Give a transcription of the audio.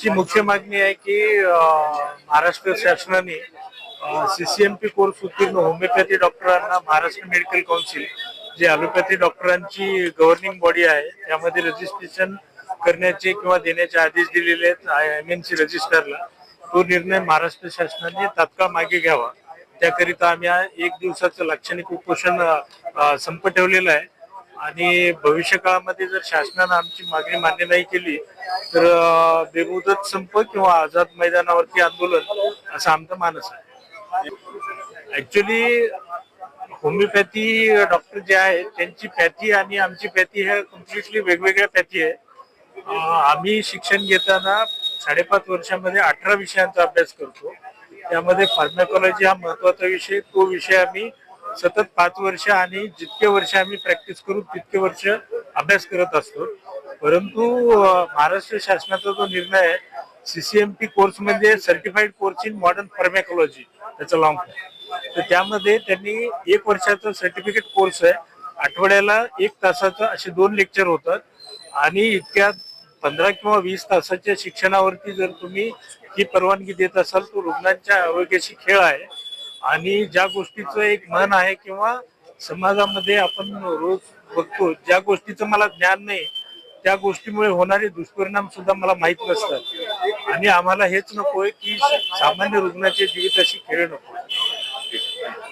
आमची मुख्य मागणी आहे की महाराष्ट्र शासनाने सीसीएमपी कोर्स उत्तीर्ण होमिओपॅथी डॉक्टरांना महाराष्ट्र मेडिकल काउन्सिल जी ॲलोपॅथी डॉक्टरांची गव्हर्निंग बॉडी आहे त्यामध्ये रजिस्ट्रेशन करण्याचे किंवा देण्याचे आदेश दिलेले आहेत एम एन सी रजिस्टरला तो निर्णय महाराष्ट्र शासनाने तात्काळ मागे घ्यावा. त्याकरिता आम्ही एक दिवसाचं लाक्षणिक उपोषण संप ठेवलेलं आहे. आणि भविष्य काळामध्ये जर शासनानं आमची मागणी मान्य नाही केली तर बेमुदत संप किंवा आझाद मैदानावरती आंदोलन असं आमचं मानस आहे. ऍक्च्युली होमिओपॅथी डॉक्टर जे आहेत त्यांची पॅथी आणि आमची पॅथी ह्या कम्प्लिटली वेगवेगळ्या पॅथी आहे. आम्ही शिक्षण घेताना साडेपाच वर्षामध्ये अठरा विषयांचा अभ्यास करतो. त्यामध्ये फार्मॅकॉलॉजी हा महत्त्वाचा विषय तो विषय आम्ही सतत पाच वर्ष आणि जितके वर्ष आम्ही प्रॅक्टिस करू तितके वर्ष अभ्यास करत असतो. परंतु महाराष्ट्र शासनाचा जो निर्णय आहे सीसीएमपी कोर्स म्हणजे certified course in modern pharmacology त्याचा लॉंग तर त्यामध्ये त्यांनी एक वर्षाचा सर्टिफिकेट कोर्स आहे. आठवड्याला एक तासाचं असे दोन लेक्चर होतात. आणि इतक्या पंधरा किंवा वीस तासाच्या शिक्षणावरती जर तुम्ही ही परवानगी देत असाल तो रुग्णांच्या आरोग्याशी खेळ आहे. आणि ज्या गोष्टीचं एक मन आहे किंवा समाजामध्ये आपण रोज बघतो ज्या गोष्टीचं मला ज्ञान नाही त्या गोष्टीमुळे होणारे दुष्परिणाम सुद्धा मला माहीत नसतात. आणि आम्हाला हेच नकोय की सामान्य रुग्णाचे जीविताशी खेळ नको.